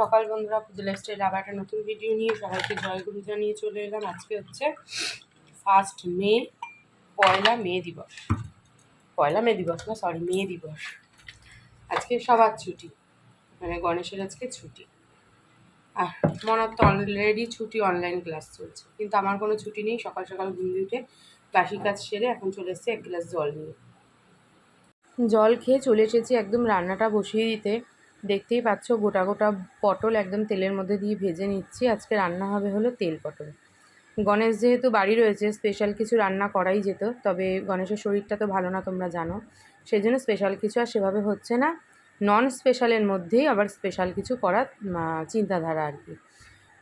সকাল বন্ধুরা, পুজো লাইফস্টাইল আবার একটা নতুন ভিডিও নিয়ে সবাইকে জয়গুরু জানিয়ে চলে এলাম। আজকে হচ্ছে ফার্স্ট মে, পয়লা মে দিবস। পয়লা মে দিবস না সরি মে দিবস। আজকে সবার ছুটি মানে গণেশের আজকে ছুটি। আর মনার তো অলরেডি ছুটি অনলাইন ক্লাস চলছে, কিন্তু আমার কোনো ছুটি নেই, সকাল সকাল ঘুম দিয়ে উঠে বাসি কাজ সেরে এখন চলে এসেছি এক গ্লাস জল নিয়ে। জল খেয়ে চলে এসেছি একদম রান্নাটা বসিয়ে দিতে। দেখতেই পাচ্ছ গোটা গোটা পটল একদম তেলের মধ্যে দিয়ে ভেজে নিচ্ছি। আজকে রান্না হবে হলো তেল পটল। গণেশ যেহেতু বাড়ি রয়েছে স্পেশাল কিছু রান্না করাই যেত, তবে গণেশের শরীরটা তো ভালো না তোমরা জানো। সেই জন্য স্পেশাল কিছু আর সেভাবে হচ্ছে না। নন স্পেশালের মধ্যেই আবার স্পেশাল কিছু করার চিন্তাধারা আর কি।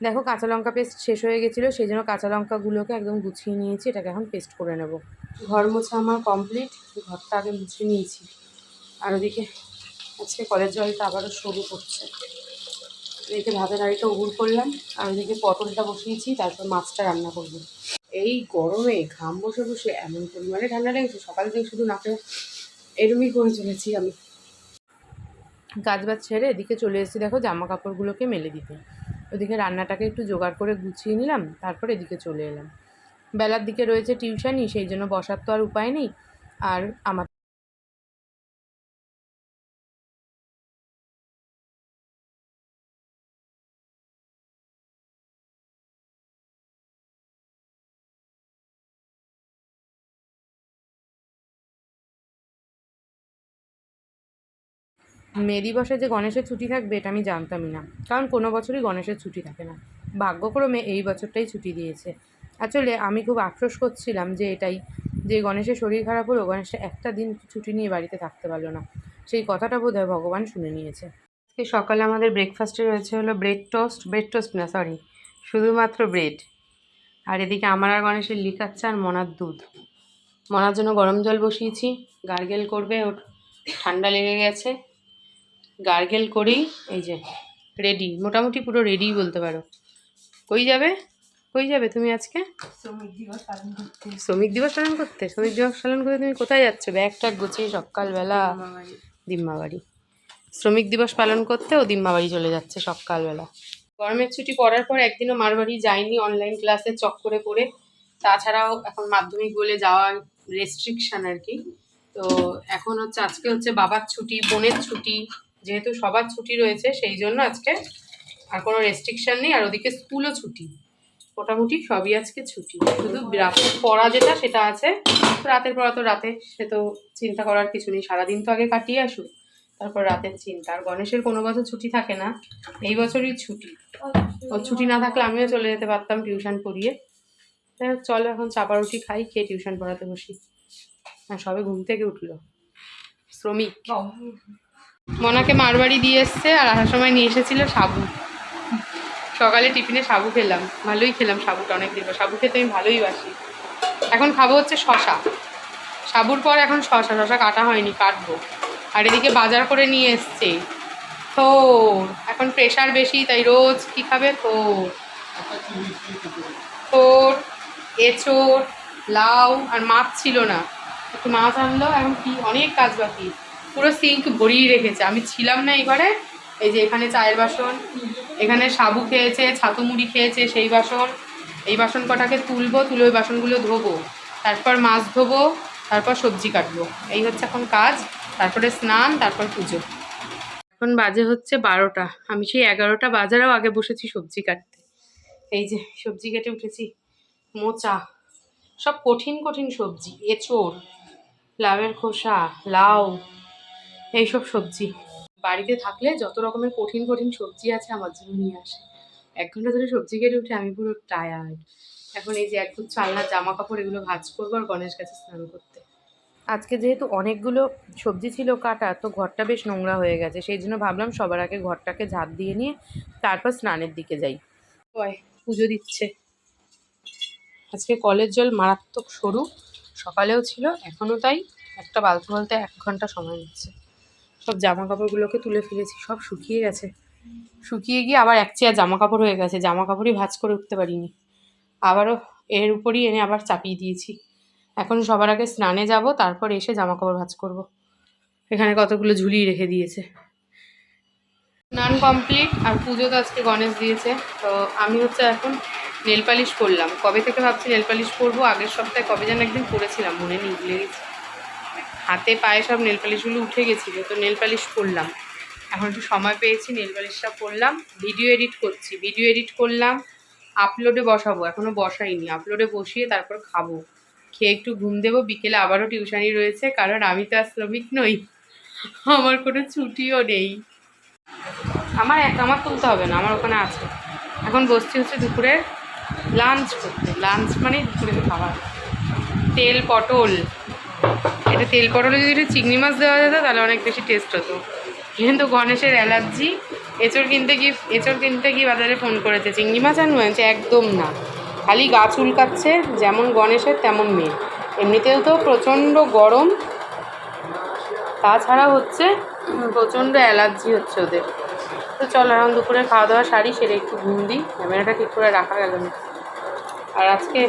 দেখো কাঁচা লঙ্কা পেস্ট শেষ হয়ে গেছিল, সেই জন্য কাঁচা লঙ্কাগুলোকে একদম গুছিয়ে নিয়েছি, এটাকে এখন পেস্ট করে নেব। ঘর মোছা আমার কমপ্লিট ঘরটা আগে মুছে নিয়েছি। আর ওদিকে আজকে কলের জলটা আবারও শুরু করছে। এদিকে ভাতের হাঁড়িটা উগুর করলাম, আর ওদিকে পটলটা বসিয়েছি, তারপর মাছটা রান্না করব। এই গরমে ঘাম বসে বসে এমন পরিমাণে ঠান্ডা লেগেছে, সকাল থেকে শুধু নাকে এরমই করে চলেছি আমি। গাছ বাজ ছেড়ে এদিকে চলে এসেছি, দেখো জামা কাপড়গুলোকে মেলে দিতে। ওদিকে রান্নাটাকে একটু জোগাড় করে গুছিয়ে নিলাম, তারপর এদিকে চলে এলাম। বেলার দিকে রয়েছে টিউশনই, সেই জন্য বসার তো আর উপায় নেই। আর আমার মে দিবসে যে গণেশের ছুটি থাকবে এটা আমি জানতামই না। কারণ কোনো বছরই গণেশের ছুটি থাকে না। ভাগ্যক্রমে এই বছরটাই ছুটি দিয়েছে। আসলে আমি খুব আফসোস করছিলাম যে এটাই, যে গণেশের শরীর খারাপ হলো গণেশটা একটা দিন ছুটি নিয়ে বাড়িতে থাকতে পারল না। সেই কথাটা বোধহয় ভগবান শুনে নিয়েছে। আজকে সকালে আমাদের ব্রেকফাস্টে রয়েছে হলো ব্রেড টোস্ট ব্রেড টোস্ট না সরি শুধুমাত্র ব্রেড আর এদিকে আমার আর গণেশের লিকাচ্ছে আর মনার দুধ। মনার জন্য গরম জল বসিয়েছি, গার্গেল করবে, ওর ঠান্ডা লেগে গেছে। গার্গেল করেই এই যে রেডি মোটামুটি পুরো রেডি বলতে পারো। কই যাবে? কই যাবে তুমি আজকে? শ্রমিক দিবস পালন করতে। শ্রমিক দিবস পালন করতে? তুমি কোথায় যাচ্ছ? ব্যাগ ট্যাগ গুছিয়ে সকালবেলা দিম্মাবাড়ি। শ্রমিক দিবস পালন করতে ও দিম্মাবাড়ি চলে যাচ্ছে সকালবেলা। গরমের ছুটি পড়ার পর একদিনও মার বাড়ি যাইনি অনলাইন ক্লাসে চক্করে পড়ে। তাছাড়াও এখন মাধ্যমিক বলে যাওয়ার রেস্ট্রিকশন আর কি। তো এখন হচ্ছে আজকে হচ্ছে বাবার ছুটি বোনের ছুটি। যেহেতু সবার ছুটি রয়েছে সেই জন্য আজকে আর কোনো রেস্ট্রিকশন নেই। আর ওদিকে স্কুলও ছুটি। মোটামুটি সবই আজকে ছুটি। শুধু রাতের পড়া যেটা সেটা আছে। রাতের পড়া তো রাতে সে তো চিন্তা করার কিছু নেই। সারাদিন তো আগে কাটিয়ে আসুক। তারপর রাতের চিন্তা। আর গণেশের কোনো বছর ছুটি থাকে না। এই বছরই ছুটি। ও ছুটি না থাকলে আমিও চলে যেতে পারতাম টিউশন পড়িয়ে। হোক, এখন চাপা রুটি খাই খেয়ে টিউশন পড়াতে বসি। হ্যাঁ সবে ঘুম থেকে উঠল। শ্রমিক। মনাকে মারবাড়ি দিয়ে এসছে আর আসার সময় নিয়ে এসেছিল সাবু। সকালে টিফিনে সাবু খেলাম। ভালোই খেলাম সাবুটা অনেক দিন সাবু খেতে আমি ভালোই বাসি। এখন খাব হচ্ছে শশা। সাবুর পর এখন শশা। শশা কাটা হয়নি, কাটবো। আর এদিকে বাজার করে নিয়ে এসছে। তো এখন প্রেশার বেশি, তাই রোজ কি খাবে? তো থোর, এঁচোড়, লাউ আর মাছ ছিল না। একটু মাছ আনলো, এখন কি অনেক কাজ বাকি। পুরো সিঙ্ক ভরিয়ে রেখেছে। আমি ছিলাম না এই ঘরে। এই যে এখানে চায়ের বাসন, এখানে সাবু খেয়েছে, ছাতু মুড়ি খেয়েছে, সেই বাসন। এই বাসন কটাকে তুলবো, তুলে ওই বাসনগুলো ধোবো। তারপর মাছ ধোবো, তারপর সবজি কাটবো। এই হচ্ছে এখন কাজ। তারপরে স্নান, তারপর পুজো। এখন বাজে হচ্ছে বারোটা। আমি সেই এগারোটা বাজারেও আগে বসেছি সবজি কাটতে। এই যে সবজি কেটে উঠেছি। মোচা। সব কঠিন কঠিন সবজি। এঁচোড়, লাউয়ের খোসা, লাউ এইসব সবজি। বাড়িতে থাকলে যত রকমের কঠিন কঠিন সবজি আছে আমার জন্য নিয়ে আসে। এক ঘণ্টা ধরে সবজি কেটে উঠে আমি পুরো টায়ার্ড এখন এই যে এক গুচ্ছ আলনার জামা কাপড় এগুলো ভাজ করব আর গণেশ কাছে স্নান করতে। আজকে যেহেতু অনেকগুলো সবজি ছিল কাটা তো ঘরটা বেশ নোংরা হয়ে গেছে। সেই জন্য ভাবলাম সবার আগে ঘরটাকে ঝাঁপ দিয়ে নিয়ে তারপর স্নানের দিকে যাই। পুজো দিচ্ছে। আজকে কলের জল মারাত্মক সরু সকালেও ছিল এখনও তাই। একটা বালতি বলতে এক ঘণ্টা সময় নিচ্ছে। সব জামা কাপড়গুলোকে তুলে ফেলেছি, সব শুকিয়ে গেছে। শুকিয়ে গিয়ে আবার এক চেয়ার জামা কাপড় হয়ে গেছে জামা কাপড়ই ভাঁজ করে উঠতে পারিনি। আবারও এর উপরই এনে আবার চাপিয়ে দিয়েছি। এখন সবার আগে স্নানে যাব, তারপর এসে জামা কাপড় ভাঁজ করব। এখানে কতগুলো ঝুলিয়ে রেখে দিয়েছে। স্নান কমপ্লিট, আর পুজো তো আজকে গণেশ দিয়েছে। তো আমি হচ্ছে এখন নেল পালিশ করলাম। কবে থেকে ভাবছি নেল পালিশ করব? আগের সপ্তাহে কবে যেন একদিন করেছিলাম, মনে নেই, ভুলে হাতে পায়ে সব নেল পালিশগুলো উঠে গেছিল, তো নেল পালিশ করলাম। এখন একটু সময় পেয়েছি, নেল পালিশটা করলাম ভিডিও এডিট করছি ভিডিও এডিট করলাম আপলোডে বসাবো এখনও বসাইনি আপলোডে বসিয়ে তারপর খাব। খেয়ে একটু ঘুম দেবো, বিকেলে আবারও টিউশানি রয়েছে, কারণ আমি তো আর শ্রমিক নই, আমার কোনো ছুটিও নেই। আমার এক, আমার তুলতে হবে না, আমার ওখানে আছে। এখন বসছি হচ্ছে দুপুরে লাঞ্চ করতে লাঞ্চ মানে দুপুরে খাবার। তেল, পটল এটা তেল পটলে যদি একটু চিংড়ি মাছ দেওয়া যেত, তাহলে অনেক বেশি টেস্ট হতো। কিন্তু গণেশের অ্যালার্জি এঁচড় কিনতে গিয়ে, এঁচড় কিনতে গিয়ে বাজারে ফোন করেছে, চিংড়ি মাছ আনব বলছে একদম না। খালি গা চুলকাচ্ছে, যেমন গণেশের তেমন মেয়ে। এমনিতেও তো প্রচণ্ড গরম, তাছাড়া হচ্ছে প্রচণ্ড অ্যালার্জি হচ্ছে ওদের। তো চল, এখন দুপুরে খাওয়া দাওয়া, সারি, সেরে একটু ঘুম দিই। ক্যামেরাটা ঠিক করে রাখা গেল না। আর আজকে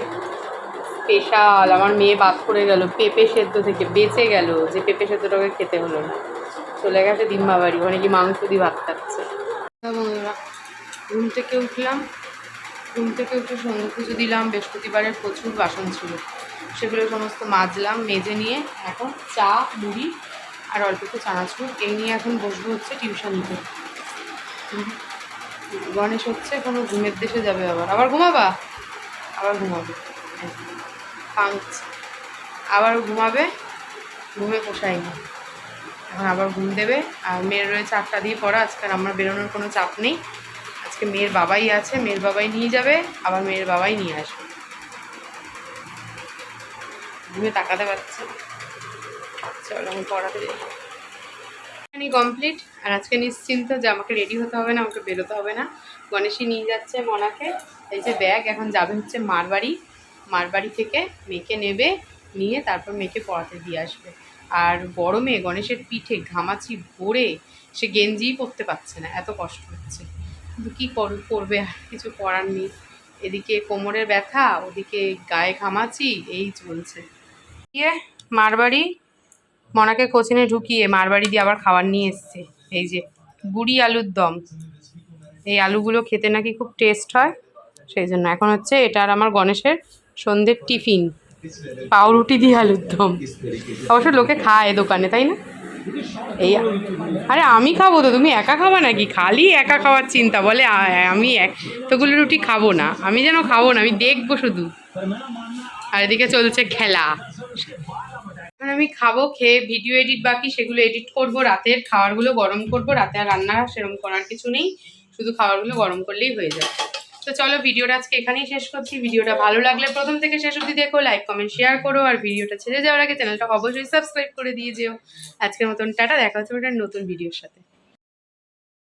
স্পেশাল। আমার মেয়ে বাদ করে গেল, পেঁপে সেদ্ধ থেকে বেঁচে গেল, যে পেঁপে সেদ্ধটাকে খেতে হলো না। চলে গেছে ডিম্বা বাড়ি ওখানে কি মাংস দিয়ে ভাত খাচ্ছে। হ্যাঁ ঘুম থেকে উঠলাম। ঘুম থেকে উঠে সন্ধ্যে পুজো দিলাম বৃহস্পতিবারের প্রচুর বাসন ছিল। সেগুলো সমস্ত মাজলাম, মেজে নিয়ে, এখন চা, মুড়ি আর অল্প একটু চানাচুর এই নিয়ে এখন বসবো হচ্ছে টিউশন দিতে। গণেশ হচ্ছে কোনো ঘুমের দেশে যাবে আবার। আবার ঘুমাবা? আবার ঘুমাবে। কাঁদছে আবার ঘুমাবে, ঘুমে পোষায়নি। এখন আবার ঘুম দেবে। আর মেয়ের রয়েছে আটটা দিয়ে পড়া। আজকাল আমার বেরোনোর কোনো চাপ নেই। আজকে মেয়ের বাবাই আছে, মেয়ের বাবাই নিয়ে যাবে, আবার মেয়ের বাবাই নিয়ে আসবে। ঘুমে তাকাতে পারছে চলো, আমি পড়াতে যাই। কমপ্লিট আর আজকে নিশ্চিন্ত যে আমাকে রেডি হতে হবে না, আমাকে বেরোতে হবে না। গণেশই নিয়ে যাচ্ছে মনাকে। এই যে ব্যাগ এখন যাবে হচ্ছে মার বাড়ি। মার বাড়ি থেকে মেয়েকে নেবে, নিয়ে তারপর মেয়েকে পড়াতে দিয়ে আসবে। আর বড় মেয়ে গণেশের পিঠে ঘামাচি ভরে সে গেঞ্জিই পরতে পারছে না, এত কষ্ট হচ্ছে। কিন্তু কী করবে? আর কিছু করার নেই। এদিকে কোমরের ব্যথা, ওদিকে গায়ে ঘামাচি, এই চলছে। গিয়ে মারবাড়ি মনাকে কোচিনে ঢুকিয়ে মারবাড়ি দিয়ে আবার খাবার নিয়ে এসছে। এই যে বুড়ি আলুর দম। এই আলুগুলো খেতে নাকি খুব টেস্ট হয়। সেই জন্য এখন হচ্ছে এটা আর আমার গণেশের সন্ধ্যের টিফিন। পাউরুটি দিয়ে আলুর দম। অবশ্য লোকে খায় দোকানে, তাই না? এই, আরে আমি খাব তো, তুমি একা খাবা নাকি? খালি একা খাওয়ার চিন্তা, বলে আমি এতগুলো রুটি খাব না, আমি যেন খাব না, আমি দেখব শুধু। আর এদিকে চলছে খেলা। আমি খাব, খেয়ে ভিডিও এডিট বাকি, সেগুলো এডিট করব, রাতের খাবারগুলো গরম করব, রাতে আর রান্না সেরকম করার কিছু নেই, শুধু খাবারগুলো গরম করলেই হয়ে যাবে। তো চলো ভিডিওটা আজকে এখানেই শেষ করছি। ভিডিওটা ভালো লাগলে প্রথম থেকে শেষ অব্দি দেখো লাইক কমেন্ট শেয়ার করো, আর ভিডিওটা ছেড়ে যাওয়ার আগে চ্যানেলটা অবশ্যই সাবস্ক্রাইব করে দিয়ে যেও। আজকের মতন টাটা, দেখা হচ্ছে নতুন ভিডিওর সাথে।